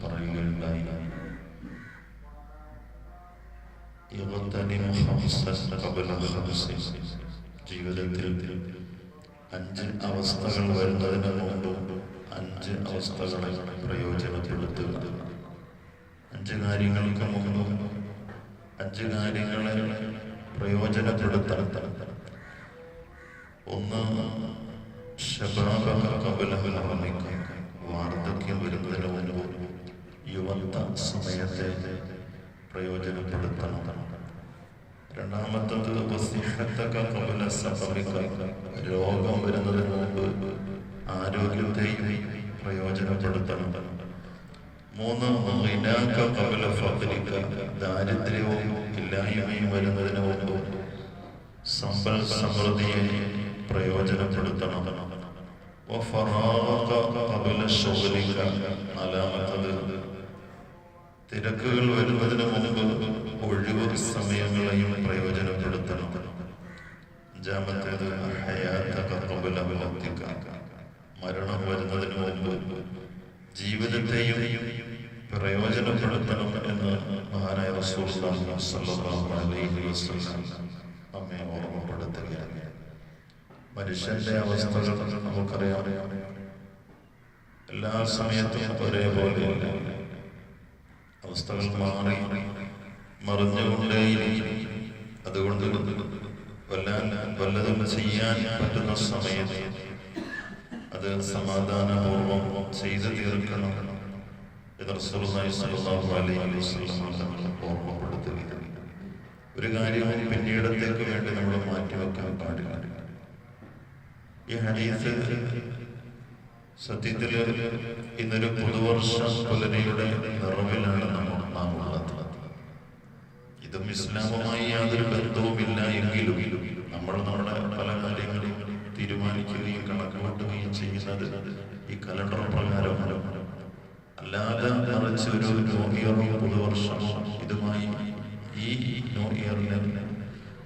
പറയുകയുണ്ടായി ജീവിതത്തിൽ അഞ്ച് അവസ്ഥകൾ വരുന്നതിന് മുമ്പ് അഞ്ച് അവസ്ഥകളെ പ്രയോജനപ്പെടുത്തുക അഞ്ച് കാര്യങ്ങൾക്ക് മുമ്പ് അഞ്ച് കാര്യങ്ങളെ പ്രയോജനപ്പെടുത്താൻ ഒന്ന് ഹറമിക്ക വാർദ്ധക്യം വരുന്നതിന് മുമ്പ് യുവത്വ സമയത്തെ പ്രയോജനപ്പെടുത്തണം. രണ്ടാമത്തത് രോഗം വരുന്നതിന് മുമ്പ് ആരോഗ്യത്തെയും പ്രയോജനപ്പെടുത്തണം. മൂന്ന് ദാരിദ്ര്യവും ഇല്ലായ്മയും വരുന്നതിന് മുമ്പ് സമ്പൽ സമൃദ്ധിയെ പ്രയോജനപ്പെടുത്തണം. നാലാമത്തത് തിരക്കുകൾ വരുന്നതിന് മുമ്പ് ഒഴിവ് സമയങ്ങളെയും പ്രയോജനപ്പെടുത്തണം. അഞ്ചാമത്തേത് മരണം വരുന്നതിന് മുമ്പ് ജീവിതത്തെയും പ്രയോജനപ്പെടുത്തണം എന്ന് മഹാനായ റസൂൽ നമ്മെ ഓർമ്മപ്പെടുത്തുകയാണ്. മനുഷ്യന്റെ അവസ്ഥകൾ നമുക്കറിയാം. എല്ലാ സമയത്തും ഒരേപോലെയല്ല അവസ്ഥകൾ മാറി മറിഞ്ഞുകൊണ്ടേയിരിക്കും. അതുകൊണ്ട് വല്ല വല്ലതും ചെയ്യാൻ പറ്റുന്ന സമയത്ത് അത് സമാധാനപൂർവം ചെയ്ത് തീർക്കണം ഓർമ്മപ്പെടുത്തുകയാണ്. ഒരു കാര്യം പിന്നീടത്തേക്ക് വേണ്ടി നമ്മൾ മാറ്റിവെക്കാൻ പാടില്ല. ഈ ഹദീസ് സത്യത്തിൽ ഇന്നൊരു പുതുവർഷ പുലരയുടെ നിറവിലാണ് നമ്മൾ നാം ഉള്ളത് ഇതും ഇസ്ലാമുമായി യാതൊരു ബന്ധവുമില്ല എങ്കിലും നമ്മൾ നമ്മുടെ പല കാര്യങ്ങളും തീരുമാനിക്കുകയും കണക്കുകൂട്ടുകയും ചെയ്യുന്നത് ഈ കലണ്ടർ പ്രകാരമാണ് അല്ലാതെ നിറച്ച ഒരു ന്യൂ പുതുവർഷം ഇതുമായി ഈ ന്യൂ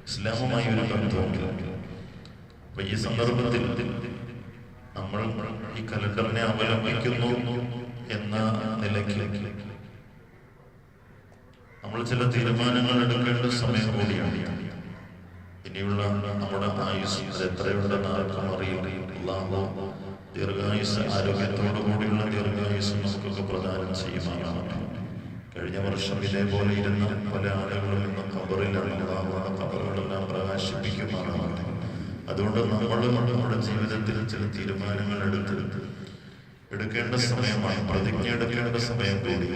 ഇസ്ലാമുമായി ഒരു ബന്ധവുമില്ല. അപ്പൊ ഈ സന്ദർഭത്തിൽ നമ്മൾ ഈ കലണ്ടറിനെ അവലംബിക്കുന്നു എന്ന നിലയ്ക്ക് നമ്മൾ ചില തീരുമാനങ്ങൾ എടുക്കേണ്ട സമയം കൂടിയാണ്. ഇനിയുള്ള നമ്മുടെ ആയുസ് അത് ആർക്കും അറിയില്ല. ദീർഘായുസ് ആരോഗ്യത്തോടു കൂടിയുള്ള ദീർഘായുസ് നമുക്കൊക്കെ പ്രദാനം ചെയ്യുമാറാണ് കഴിഞ്ഞ വർഷം ഇതേപോലെ ഇരുന്ന പല ആളുകളും ഇന്ന് കബറിലാണ് കബറുകളെല്ലാം പ്രകാശിപ്പിക്കുമാറാണ് അതുകൊണ്ട് നമ്മൾ നമ്മുടെ ജീവിതത്തിൽ ചില തീരുമാനങ്ങൾ എടുത്തെടുത്ത് എടുക്കേണ്ട സമയമാണ് പ്രതിജ്ഞ എടുക്കേണ്ട സമയം കൂടി.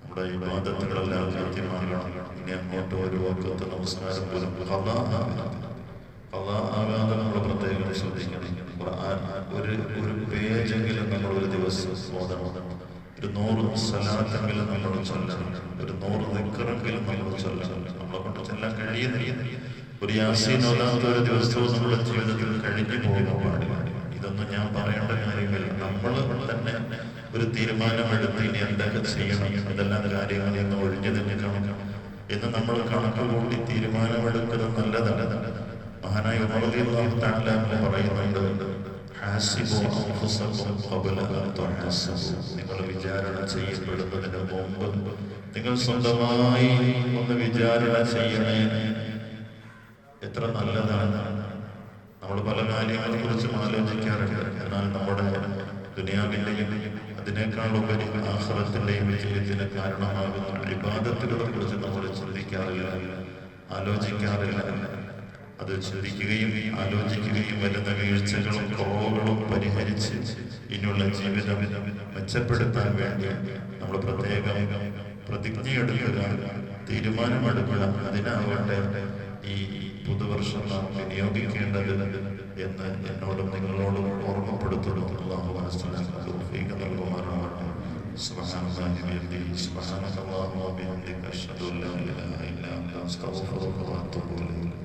നമ്മുടെ ഈ വാദത്തുകളെല്ലാം കൃത്യമാകണം ഇനി അങ്ങോട്ട് ഒരു വാക്കത്ത് നമസ്കാരം പോലും ആകാതെ നമ്മൾ പ്രത്യേകം ശ്രദ്ധിക്കണം. ഒരു ഒരു പേജെങ്കിലും നമ്മൾ ഒരു ദിവസം ഓതണം. ഒരു നൂറ് സലാത്തെങ്കിലും നമ്മൾ ചൊല്ലണം. ഒരു നൂറ് നിക്കറെങ്കിലും നമ്മൾ ചൊല്ലണം. നമ്മളെ കൊണ്ട് ചെല്ലാൻ കഴിയുന്നില്ല. ഒരു യാസീൻ ഒരു ദിവസവും നമ്മുടെ ജീവിതത്തിൽ കഴിഞ്ഞു പോകാൻ പാടില്ല. ഇതൊന്നും ഞാൻ പറയേണ്ട കാര്യമില്ല. നമ്മൾ തന്നെ ഒരു തീരുമാനമെടുത്ത് ഇനി എന്തൊക്കെ ചെയ്യണം അതെല്ലാം കാര്യങ്ങൾ ഇന്ന് ഒഴിഞ്ഞു തന്നെ നിൽക്കണം എന്ന് നമ്മൾ കണക്ക് കൂട്ടി തീരുമാനമെടുക്കുന്നത് നല്ലതല്ല. മഹാനായ തആല പറയുന്നുണ്ട് നിങ്ങൾ വിചാരണ ചെയ്യപ്പെടുന്നതിന് മുമ്പ് നിങ്ങൾ സ്വന്തമായി ഒന്ന് വിചാരണ ചെയ്യണേ. എത്ര നല്ലതാണ്. നമ്മൾ പല കാര്യങ്ങളെ കുറിച്ചും ആലോചിക്കാറുണ്ട്. എന്നാൽ നമ്മുടെ ദുനിയാവിന്റെയും അതിനേക്കാൾ ഉപരി ആഹ്റത്തിന്റെയും വിജയത്തിന് കാരണമാകുന്ന വിവാദത്തുകളെ കുറിച്ച് നമ്മൾ ചിന്തിക്കാറില്ല ആലോചിക്കാറില്ല. അത് ചിന്തിക്കുകയും ആലോചിക്കുകയും വരുന്ന വീഴ്ചകളും കുറവുകളും പരിഹരിച്ച് ഇനിയുള്ള ജീവിതം മെച്ചപ്പെടുത്താൻ വേണ്ടി നമ്മൾ പ്രത്യേകം പ്രതിജ്ഞയെടുക്കുക തീരുമാനമെടുക്കുക അതിനാവട്ടെ ഈ പുതുവർഷം നാം വിനിയോഗിക്കേണ്ടത് എന്ന് എന്നോടും നിങ്ങളോടും ഓർമ്മപ്പെടുത്തുന്നു അള്ളാഹു മനസ്സിലാക്കാൻ തൗഫീഖ് നൽകുമാറാവട്ടെ سبحان الله بيده سبحانك اللهم وبحمدك أشهد أن لا إله إلا أنت أستغفرك وأتوب إليك